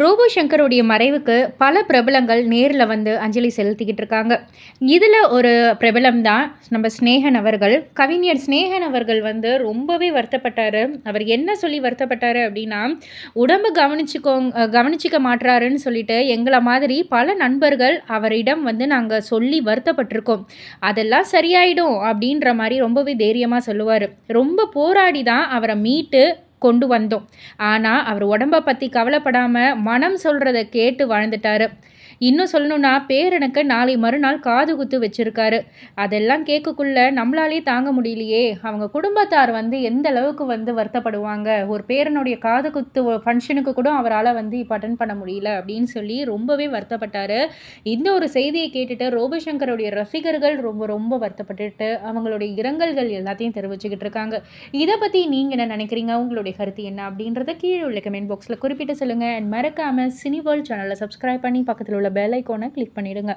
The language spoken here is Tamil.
ரோபோ சங்கருடைய மறைவுக்கு பல பிரபலங்கள் நேரில் வந்து அஞ்சலி செலுத்திக்கிட்டு இருக்காங்க இதில் ஒரு பிரபலம் தான் நம்ம ஸ்னேகன் அவர்கள். கவிஞர் ஸ்னேகன் அவர்கள் வந்து ரொம்பவே வருத்தப்பட்டார். அவர் என்ன சொல்லி வருத்தப்பட்டார் அப்படின்னா உடம்பு கவனிச்சுக்கோ கவனிச்சிக்க மாட்டுறாருன்னு சொல்லிட்டு எங்களை மாதிரி பல நண்பர்கள் அவரிடம் வந்து நாங்கள் சொல்லி வருத்தப்பட்டிருக்கோம். அதெல்லாம் சரியாயிடும் அப்படின்ற மாதிரி ரொம்பவே தைரியமாக சொல்லுவார். ரொம்ப போராடி தான் அவரை மீட்டு கொண்டு வந்தோம். ஆனால் அவர் உடம்பை பற்றி கவலைப்படாமல் மனம் சொல்கிறத கேட்டு வாழ்ந்துட்டார். இன்னும் சொல்லணுன்னா பேரனுக்கு நாளை மறுநாள் காது குத்து வச்சுருக்காரு. அதெல்லாம் கேட்கக்குள்ள நம்மளாலே தாங்க முடியலையே. அவங்க குடும்பத்தார் வந்து எந்த அளவுக்கு வந்து வருத்தப்படுவாங்க? ஒரு பேரனுடைய காது குத்து ஃபங்க்ஷனுக்கு கூட அவரால் வந்து இப்போ அட்டன் பண்ண முடியல அப்படின்னு சொல்லி ரொம்பவே வருத்தப்பட்டார். இந்த ஒரு செய்தியை கேட்டுட்டு ரோபசங்கருடைய ரசிகர்கள் ரொம்ப ரொம்ப வருத்தப்பட்டுட்டு அவங்களுடைய இரங்கல்கள் எல்லாத்தையும் தெரிவிச்சுக்கிட்டு இருக்காங்க. இதை பற்றி நீங்கள் என்ன நினைக்கிறீங்க? உங்களுடைய கருத்து என்ன அப்படின்றத கீழே உள்ள கமெண்ட் பாக்ஸில் குறிப்பிட்டு சொல்லுங்கள் அண்ட் மறக்காமல் சினி வேர்ல்ட் சேனலை சப்ஸ்கிரைப் பண்ணி பக்கத்தில் உள்ள பெல் ஐக்கோனை கிளிக் பண்ணிவிடுங்க